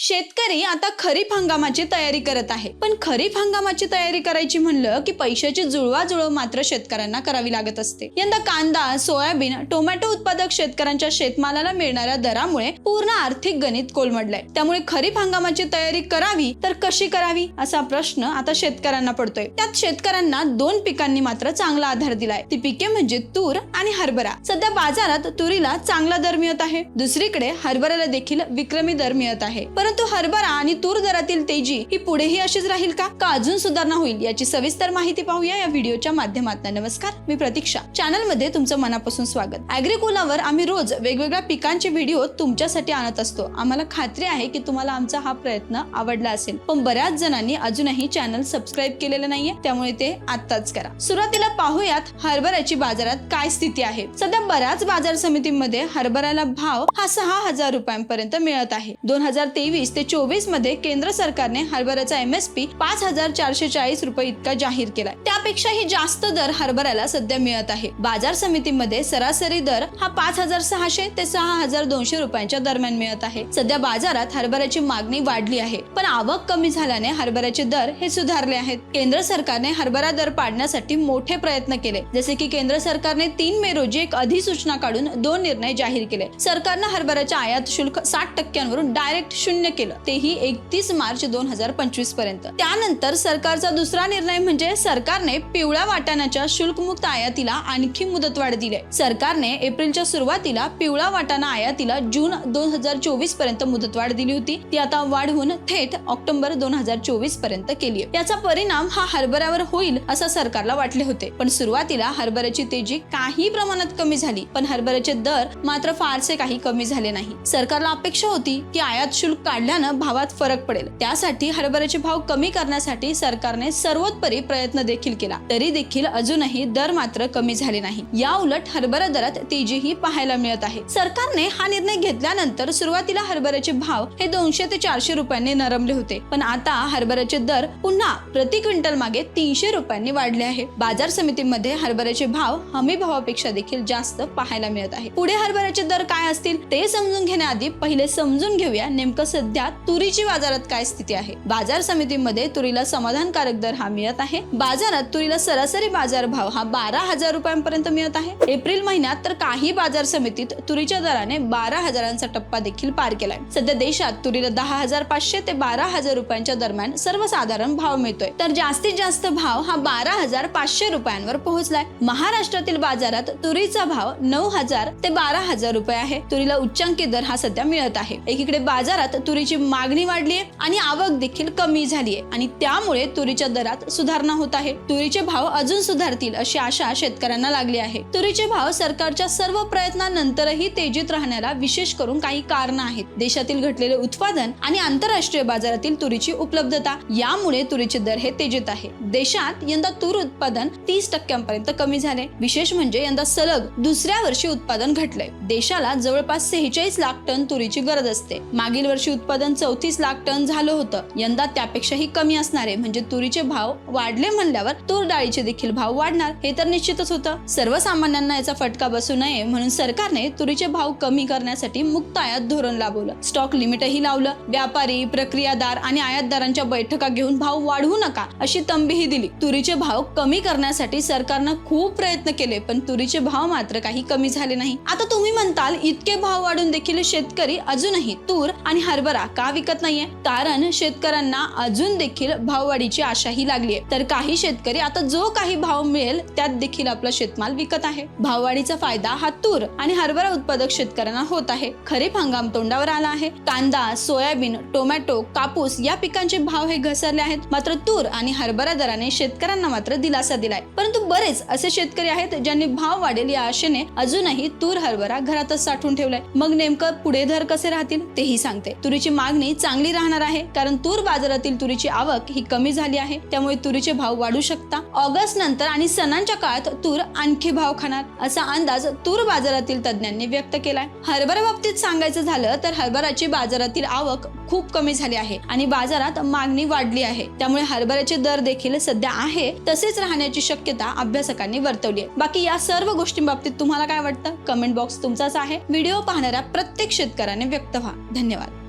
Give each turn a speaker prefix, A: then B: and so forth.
A: शेतकरी आता खरीप हंगामाची तयारी करत आहे. पण खरीप हंगामाची तयारी करायची म्हणलं की पैशाची जुळवाजुळव मात्र शेतकऱ्यांना करावी लागत असते. यंदा कांदा सोयाबीन टोमॅटो उत्पादक शेतकऱ्यांच्या शेतमालाला मिळणाऱ्या दरामुळे पूर्ण आर्थिक गणित कोलमडलंय. त्यामुळे खरीप हंगामाची तयारी करावी तर कशी करावी? असा प्रश्न आता शेतकऱ्यांना पडतोय. त्यात शेतकऱ्यांना दोन पिकांनी मात्र चांगला आधार दिलाय. ती पिके म्हणजे तूर आणि हरभरा. सध्या बाजारात तुरीला चांगला दर मिळत आहे. दुसरीकडे हरभऱ्याला देखील विक्रमी दर मिळत आहे. परंतु हरभरा आणि तूर दरातील तेजी ही पुढेही अशीच राहील का? का अजून सुधारणा होईल? याची सविस्तर माहिती पाहूया या व्हिडिओच्या माध्यमातून. नमस्कार मी प्रतीक्षा. चॅनलमध्ये तुमचं मनापासून स्वागत. अॅग्रिकोलावर आम्ही रोज वेगवेगळ्या पिकांचे व्हिडिओ तुमच्यासाठी आणत असतो. आम्हाला खात्री आहे की तुम्हाला आमचा हा प्रयत्न आवडला असेल. पण बऱ्याच जणांनी अजूनही चॅनल सबस्क्राईब केलेलं नाहीये त्यामुळे ते आत्ताच करा. सुरुवातीला पाहूयात हरभऱ्याची बाजारात काय स्थिती आहे. सध्या बऱ्याच बाजार समितीमध्ये हरभऱ्याला भाव हा सहा हजार रुपयांपर्यंत मिळत आहे. दोन हजार तेवीस ते चोवीसमध्ये केंद्र सरकारने हरभऱ्याचा एम एस पी पाच हजार चारशे चाळीस रुपये इतका जाहीर केलाय. त्यापेक्षाही जास्त दर हरभऱ्याला सध्या मिळत आहे. बाजार समितीमध्ये सरासरी दर हा पाच हजार सहाशे ते सहा हजार दोनशे रुपयांच्या दरम्यान मिळत आहे. सध्या बाजारात हरभऱ्याची मागणी वाढली आहे पण आवक कमी झाल्याने हरभऱ्याचे दर हे सुधारले आहेत. केंद्र सरकारने हरभरा दर पाडण्यासाठी मोठे प्रयत्न केले जसे की केंद्र सरकारने तीन मे रोजी एक अधिसूचना काढून दोन निर्णय जाहीर केले. सरकारनं हरभऱ्याच्या आयात शुल्क साठ टक्क्यांवरून डायरेक्ट शून्य केलं. तेही एकतीस मार्च दोन हजार पंचवीसपर्यंत. त्यानंतर सरकारचा दुसरा निर्णय म्हणजे सरकारने पिवळ्या वाटाण्याच्या शुल्कमुक्त आयातीला आणखी मुदतवाढ दिली सरकारने एप्रिलच्या सुरुवातीला पिवळा वाटाणा आयातीला जून दोन हजार चोवीसपर्यंत मुदतवाढ दिली होती. ती आता वाढवून थेट ऑक्टोबर दोन हजार चोवीसपर्यंत केली त्याचा याचा परिणाम हा हरभऱ्यावर होईल असं सरकारला वाटले होते. पण सुरुवातीला हरभऱ्याची तेजी काही प्रमाणात कमी झाली. पण हरभऱ्याचे दर मात्र फारसे काही कमी झाले नाही. सरकारला अपेक्षा होती की आयात शुल्क वाढल्यानं भावात फरक पडेल. त्यासाठी हरभऱ्याचे भाव कमी करण्यासाठी सरकारने सर्वोत्परी प्रयत्न देखील केला. तरी देखील अजूनही दर मात्र कमी झाले नाही. या उलट हरभरा दरात तेजीही पाहायला मिळत आहे. सरकारने हा निर्णय घेतल्यानंतर सुरुवातीला हरभऱ्याचे भाव हे दोनशे ते चारशे रुपयांनी नरमले होते. पण आता हरभऱ्याचे दर पुन्हा प्रति क्विंटल मागे तीनशे रुपयांनी वाढले आहे. बाजार समितीमध्ये हरभऱ्याचे भाव हमी भावापेक्षा देखील जास्त पाहायला मिळत आहे. पुढे हरभऱ्याचे दर काय असतील ते समजून घेण्याआधी पहिले समजून घेऊया नेमकं सध्या तुरीची बाजारात काय स्थिती आहे? बाजार समितीमध्ये तुरीला समाधानकारक दर हा मिळत आहे. बाजारात तुरीला सरासरी बाजार भाव हा बारा हजार रुपयांपर्यंत मिळत आहे. एप्रिल महिन्यात तर काही बाजार समितीत तुरीच्या दराने बारा हजारांचा टप्पा देखील पार केलाय. सध्या देशात तुरीला दहा हजार पाचशे ते बारा हजार रुपयांच्या दरम्यान सर्वसाधारण भाव मिळतोय. तर जास्तीत जास्त भाव हा बारा हजार पाचशे रुपयांवर पोहोचलाय. महाराष्ट्रातील बाजारात तुरीचा भाव नऊ हजार ते बारा हजार रुपये आहे. तुरीला उच्चांकी दर हा सध्या मिळत आहे. एकीकडे बाजारात तुरीची मागणी वाढली आहे आणि आवक देखील कमी झाली आहे आणि त्यामुळे तुरीच्या दरात सुधारणा होत आहे. तुरीचे भाव अजून सुधारतील अशी आशा शेतकऱ्यांना लागली आहे. तुरीचे भाव सरकारच्या सर्व प्रयत्नानंतरही तेजीत राहण्याला विशेष करून काही कारण आहेत. देशातील घटलेले उत्पादन आणि आंतरराष्ट्रीय बाजारातील तुरीची उपलब्धता यामुळे तुरीचे दर हे तेजीत आहे. देशात यंदा तूर उत्पादन तीस टक्क्यांपर्यंत कमी झाले विशेष म्हणजे यंदा सलग दुसऱ्या वर्षी उत्पादन घटलंय. देशाला जवळपास सेहेचाळीस लाख टन तुरीची गरज असते. मागील वर्षी उत्पादन चौतीस लाख टन झालं होतं. यंदा त्यापेक्षाही कमी असणारे म्हणजे तुरीचे भाव वाढले म्हणल्यावर तूर डाळीचे देखील भाव वाढणार हे तर निश्चितच होतं. सर्वसामान्यांना याचा फटका बसू नये म्हणून सरकारने तुरीचे भाव कमी करण्यासाठी मुक्त आयात धोरण लाभवलं स्टॉक लिमिटही लावलं. व्यापारी प्रक्रियादार आणि आयातदारांच्या बैठका घेऊन भाव वाढवू नका अशी तंबीही दिली. तुरीचे भाव कमी करण्यासाठी सरकारनं खूप प्रयत्न केले पण तुरीचे भाव मात्र काही कमी झाले नाही. आता तुम्ही म्हणताल इतके भाव वाढून देखील शेतकरी अजूनही तूर आणि हरभरा का विकत नाहीये? कारण शेतकऱ्यांना अजून देखील भाववाढीची आशाही लागली आहे तर काही शेतकरी आता जो काही भाव मिळेल त्यात देखील आपला शेतमाल विकत आहे. भाववाढीचा फायदा हा तूर आणि हरभरा उत्पादक शेतकऱ्यांना होत आहे. खरीप हंगाम तोंडावर आला आहे. कांदा सोयाबीन टोमॅटो कापूस या पिकांचे भाव हे घसरले आहेत. मात्र तूर आणि हरभरा दराने शेतकऱ्यांना मात्र दिलासा दिलाय. परंतु बरेच असे शेतकरी आहेत ज्यांनी भाव वाढेल या आशेने अजूनही तूर हरभरा घरातच साठवून ठेवलाय. मग नेमकं पुढे दर कसे राहतील तेही सांगते. तुरी तुरीची मागणी चांगली राहणार आहे कारण तूर बाजारातील तुरीची आवक ही कमी झाली आहे त्यामुळे तुरीचे भाव वाढू शकता. ऑगस्ट नंतर आणि सणांच्या काळात तूर आणखी भाव खाणार असा अंदाज तूर बाजारातील तज्ज्ञांनी व्यक्त केलाय. हरभरा बाबतीत सांगायचं झालं तर हरभराची बाजारातील आवक खूप कमी झाली आहे आणि बाजारात मागणी वाढली आहे. त्यामुळे हरभऱ्याचे दर देखील सध्या आहे तसेच राहण्याची शक्यता अभ्यासकांनी वर्तवली आहे. बाकी या सर्व गोष्टींबाबतीत तुम्हाला काय वाटतं? कमेंट बॉक्स तुमचाच आहे. व्हिडिओ पाहणाऱ्या प्रत्येक शेतकऱ्याने व्यक्त व्हा. धन्यवाद.